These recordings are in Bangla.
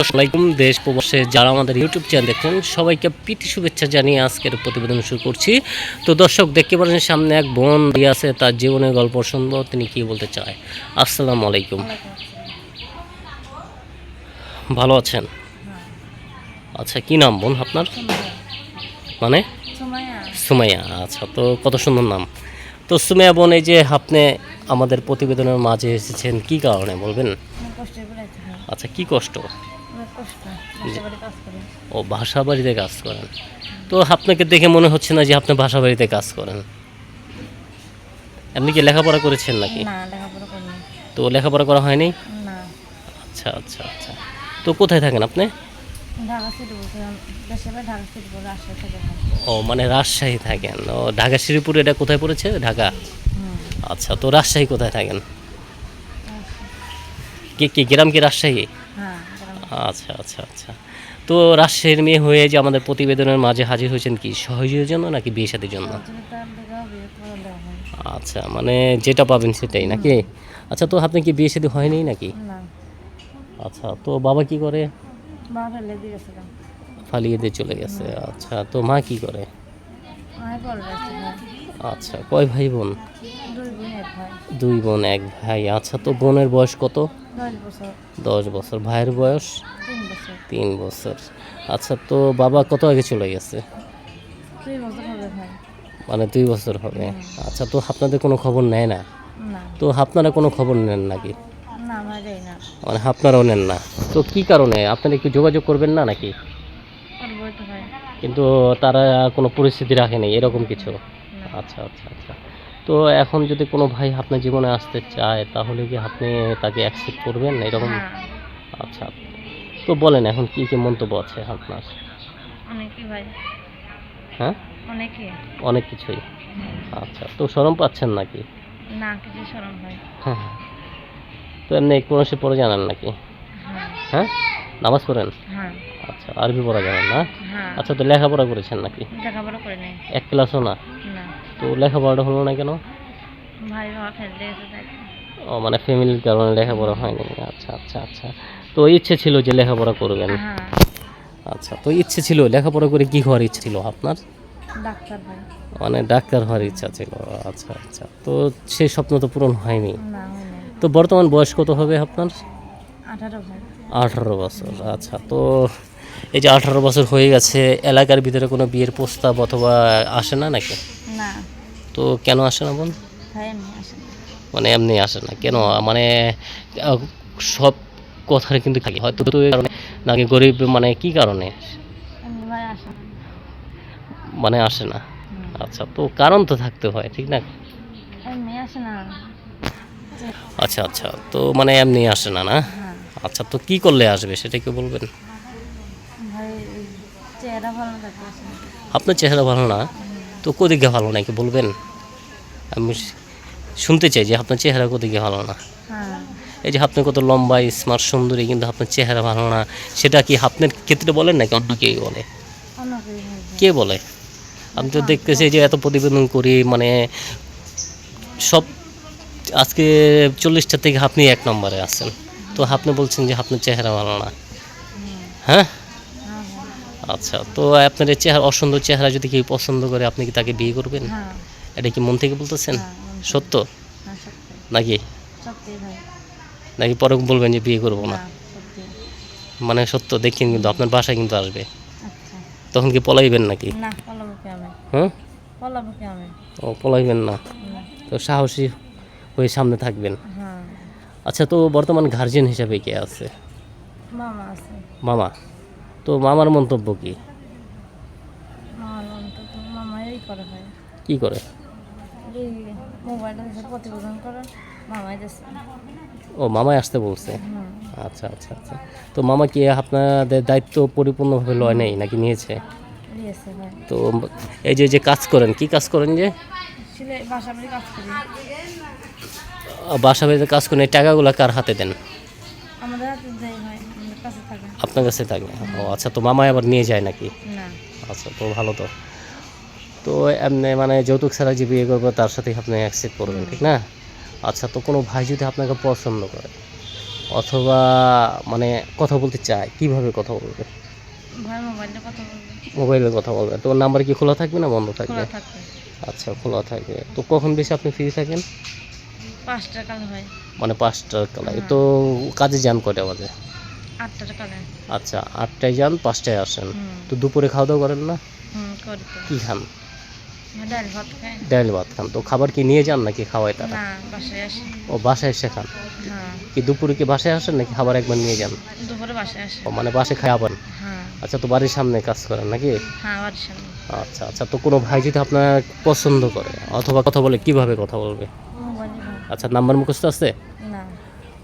আসসালামাইকুম দেশ প্রবাসে যারা আমাদের ইউটিউব চ্যানেল দেখছেন সবাইকে প্রীতি শুভেচ্ছা জানিয়ে আজকের প্রতিবেদন শুরু করছি। তো দর্শক দেখতে পাচ্ছেন সামনে এক বোন দাঁড়িয়ে আছে তার জীবনের গল্প শুনব তিনি কি বলতে চায়? আসসালামু আলাইকুম। ভালো আছেন? আচ্ছা কি নাম বোন আপনার? মানে? সুমাইয়া। আচ্ছা তো কত সুন্দর নাম। তো সুমাইয়া বোন এই যে আপনি আমাদের প্রতিবেদনের মাঝে এসেছেন কি কারণে বলবেন? আচ্ছা কি কষ্ট? ও বাসা বাড়িতে কাজ করেন। তো আপনাকে দেখে মনে হচ্ছে না যে আপনি বাসা বাড়িতে কাজ করেন। আপনি কি লেখাপড়া করেছেন নাকি? তো লেখাপড়া করা হয়নি? আচ্ছা আচ্ছা আচ্ছা। তো কোথায় থাকেন আপনি? ও মানে রাজশাহী থাকেন। ও ঢাকা শ্রীপুর এটা কোথায় পড়েছে? ঢাকা? আচ্ছা তো রাজশাহী কোথায় থাকেন? কি কি গ্রাম কি রাজশাহী? হ্যাঁ। আচ্ছা আচ্ছা আচ্ছা। তো রাজশাহীর মেয়ে হয়ে যে আমাদের প্রতিবেদনের মাঝে হাজির হয়েছেন কি সহজের জন্য নাকি বিয়ে সাথীর জন্য? আচ্ছা মানে যেটা পাবেন সেটাই নাকি? আচ্ছা তো আপনি কি বিয়ে শাদী হয়নি নাকি? আচ্ছা তো বাবা কি করে? ফালিয়ে দিয়ে চলে গেছে আচ্ছা তো মা কি করে? আচ্ছা কয় ভাই বোন? দুই বোন এক ভাই। আচ্ছা তো বোনের বয়স কত? দশ বছর। ভাইয়ের বয়স? তিন বছর। আচ্ছা তো বাবা কত আগে চলে গেছে? মানে দুই বছর হবে। আচ্ছা তো আপনাদের কোনো খবর নেয় না? তো আপনারা কোনো খবর নেন নাকি? মানে আপনারাও নেন না। তো কি কারণে? আপনারা একটু যোগাযোগ করবেন না নাকি? কিন্তু তারা কোনো পরিস্থিতি রাখেনি এরকম কিছু? আচ্ছা আচ্ছা আচ্ছা। তো এখন যদি কোনো ভাই আপনার জীবনে আসতে চায় তাহলে কি আপনি তাকে অ্যাকসেপ্ট করবেন এরকম? হ্যাঁ। আচ্ছা। তো বলেন এখন কি কি মন্তব্য আছে আপনার? অনেকই ভাই। হ্যাঁ? অনেকে। অনেক কিছুই। আচ্ছা তো সরম পাচ্ছেন নাকি? না কিছু সরম হয় হ্যাঁ। তো এমনি কোনো সে পড়ে জানেন নাকি? হ্যাঁ। হ্যাঁ? নামাজ পড়েন? হ্যাঁ। আচ্ছা আরবি পড়া জানেন না? হ্যাঁ। আচ্ছা তো লেখাপড়া করেছেন নাকি? লেখাপড়া করে নেই। এক ক্লাসও না? তো লেখাপড়াটা হলো না কেন? ভাই বাবা ও মানে ফ্যামিলির কারণে লেখাপড়া হয়নি। আচ্ছা আচ্ছা আচ্ছা। তো ইচ্ছে ছিল যে লেখাপড়া করবেন? হ্যাঁ। আচ্ছা তো ইচ্ছে ছিল লেখাপড়া করে কি হওয়ার ইচ্ছে ছিল আপনার? ডাক্তার মানে ডাক্তার হওয়ার ইচ্ছা ছিল। আচ্ছা আচ্ছা। তো সেই স্বপ্ন তো পূরণ হয়নি। হয় তো বর্তমান বয়স কত হবে আপনার? আঠারো আঠারো বছর আচ্ছা। তো এই যে আঠারো বছর হয়ে গেছে এলাকার ভিতরে কোনো বিয়ের প্রস্তাব অথবা আসে না নাকি? না তো কেন আসে না বোন না। মানে এমনি আসে না। কেন? মানে সব কথার কিন্তু থাকে হয়তো তো কারণে নাকি গরিব মানে কি কারণে? মানে আসে না। আচ্ছা তো কারণ তো থাকতে হয় ঠিক না? আচ্ছা আচ্ছা তো মানে এমনি আসে না না? হ্যাঁ। আচ্ছা তো কি করলে আসবে সেটা কি বলবেন। আপনার চেহারা ভালো না? তো কোদিকে ভালো নাকি বলবেন? আমি শুনতে চাই যে আপনার চেহারা কোদিকে ভালো না। হ্যাঁ। এই যে আপনি কত লম্বা স্মার্ট সুন্দরী কিন্তু আপনার চেহারা ভালো না। সেটা কি আপনার ক্ষেত্রে বলেন নাকি অন্য কেউ বলে? কে বলে? আমি তো দেখতেছি যে এত প্রতিবেদন করি মানে সব আজকে চল্লিশটা থেকে আপনি এক নম্বরে আছেন। তো আপনি বলছেন যে আপনার চেহারা ভালো না। হ্যাঁ? আচ্ছা তো আপনার এই চেহারা অসুন্দর চেহারা যদি কেউ পছন্দ করে আপনি কি তাকে বিয়ে করবেন? হ্যাঁ। এটা কি মন থেকে বলতেছেন? হ্যাঁ। সত্য? হ্যাঁ নাকি? নাকি পরে বলবেন যে বিয়ে করব না? মানে সত্য দেখেন কিন্তু আপনার বাসায় কিন্তু আসবে। আচ্ছা। তখন কি পলাইবেন নাকি? হ্যাঁ? ও পলাইবেন না। তো সাহসী হয়ে সামনে থাকবেন। আচ্ছা তো বর্তমান গার্জিয়ান হিসাবে কে আছে? মামা আছে। মামা? তো মামার মন্তব্য কি? কি করে? ও মামাই আসতে বলছে? আচ্ছা আচ্ছা আচ্ছা। তো মামা কি আপনাদের দায়িত্ব পরিপূর্ণভাবে লয় নেই নাকি নিয়েছে? তো এই যে যে কাজ করেন কি কাজ করেন যে? বাসা বাড়িতে কাজ করেন এই টাকাগুলো কার হাতে দেন? আমাদের হাতে দেয় ভাই আমাদের কাছে থাকে আপনার কাছে থাকে ও আচ্ছা তো মামাই আবার নিয়ে যায় নাকি? আচ্ছা তো ভালো তো। তো এমনি মানে যৌতুক ছাড়া যে বিয়ে করব তার সাথেই আপনি অ্যাকসেপ্ট করবেন ঠিক না? আচ্ছা তো কোনো ভাই যদি আপনাকে পছন্দ করে অথবা মানে কথা বলতে চায় কীভাবে কথা বলবে? মোবাইলে কথা বলবে। তো নাম্বার কি খোলা থাকবে না বন্ধ থাকবে? আচ্ছা খোলা থাকবে। তো কখন বেশি আপনি ফ্রি থাকেন? পাঁচটার কাল হয়। মানে পাঁচটার কালায়। তো কাজে যান কয়টা বাজে? কালে আচ্ছা আটটায় যান পাঁচটায় আসেন। তো দুপুরে খাওয়া দাওয়া করেন না? কি খান? ডাল ভাত খান। তো খাবার কি নিয়ে যান নাকি খাওয়াই তারা? বাসায় ও বাসায় এসে খান? হ্যাঁ। কি দুপুরে কি বাসায় আসেন নাকি খাবার একবার নিয়ে যান? দুপুরে বাসায় ও মানে বাসে খাই আবার? হ্যাঁ। আচ্ছা তো বাড়ির সামনে কাজ করেন নাকি? হ্যাঁ আচ্ছা আচ্ছা তো কোনো ভাই যদি আপনার পছন্দ করে অথবা কথা বলে কীভাবে কথা বলবে? আচ্ছা নাম্বার মুখস্থ আছে?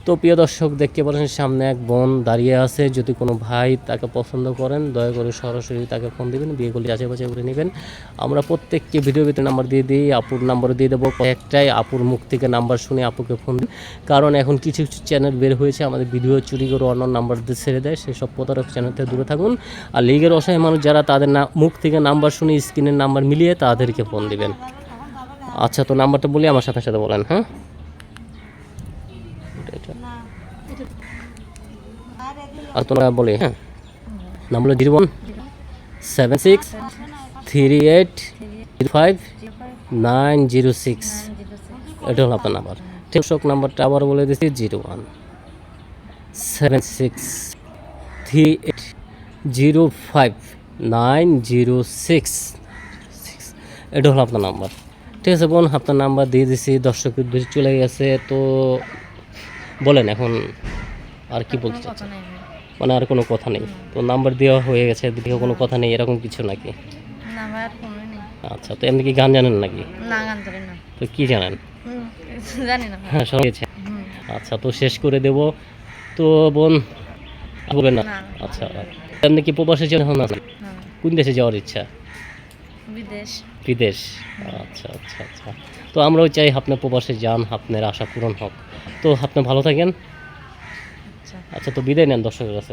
তো প্রিয় দর্শক, দেখতে পাচ্ছেন সামনে এক বোন দাঁড়িয়ে আছে। যদি কোনো ভাই তাকে পছন্দ করেন, দয়া করে সরাসরি তাকে ফোন দিবেন, বিয়ে করলে যাচাই বাছাই করে নেবেন। আমরা প্রত্যেককে ভিডিও ভিতরে নাম্বার দিয়ে দিই, আপুর নাম্বার দিয়ে দেবো। একটাই আপুর মুখ থেকে নাম্বার শুনে আপুকে ফোন দিন। কারণ এখন কিছু কিছু চ্যানেল বের হয়েছে, আমাদের ভিডিও চুরি করে অন্য নাম্বার দিয়ে ছেড়ে দেয়। সেসব প্রতারক চ্যানেল থেকে দূরে থাকুন। আর লিগের অসহায় মানুষ যারা, তাদের মুখ থেকে নাম্বার শুনে স্ক্রিনের নাম্বার মিলিয়ে তাদেরকে ফোন দিবেন। আচ্ছা তো নাম্বারটা বলি, আমার সাথে সাথে বলেন হ্যাঁ? আর তোমরা বলি হ্যাঁ? নাম হলো zero one, seven six, three eight, zero five, nine zero six. এটা হলো আপনার নাম্বার। টেকশক নাম্বারটা আবার বলে দিচ্ছি, zero one, seven six, three eight, zero five, nine zero six. এটা হলো আপনার নাম্বার। ঠিক আছে, বোন, আপনার নাম্বার দিয়ে দিছি উদ্দেশ্যে চলে গেছে, তো বলেন এখন আর কি বলতে চাচ্ছেন? মানে আর কোনো কথা নেই। তো নাম্বার দেওয়া হয়ে গেছে দিকেও কোনো কথা নেই এরকম কিছু নাকি? না নেই। আচ্ছা তো এমনি কি গান জানেন নাকি? না গান না। তো কি জানেন? জানি না। হ্যাঁ সব গেছে। আচ্ছা তো শেষ করে দেব। তো বোন বলবেন না? না। আচ্ছা এমনি কি প্রবাসে যাওয়ার হ্যাঁ কোন দেশে যাওয়ার ইচ্ছা? বিদেশ। বিদেশ। আচ্ছা আচ্ছা আচ্ছা। তো আমরাও চাই আপনার প্রবাসে যান আপনার আশা পূরণ হোক। তো আপনি ভালো থাকেন। আচ্ছা তো বিদায় নেন দর্শকের কাছে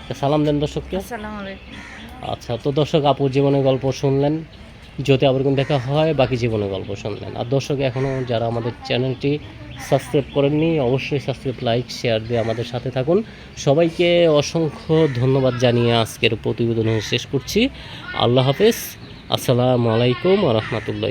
আচ্ছা সালাম দেন দর্শককে। আচ্ছা তো দর্শক আপুর জীবনের গল্প শুনলেন। যদি আবার কোন দেখা হয় বাকি জীবনের গল্প শুনলেন। আর দর্শক এখনও যারা আমাদের চ্যানেলটি সাবস্ক্রাইব করেননি অবশ্যই সাবস্ক্রাইব লাইক শেয়ার দিয়ে আমাদের সাথে থাকুন। সবাইকে অসংখ্য ধন্যবাদ জানিয়ে আজকের প্রতিবেদন শেষ করছি। আল্লাহ হাফেজ। আসসালামু আলাইকুম রহমতুল্লাহ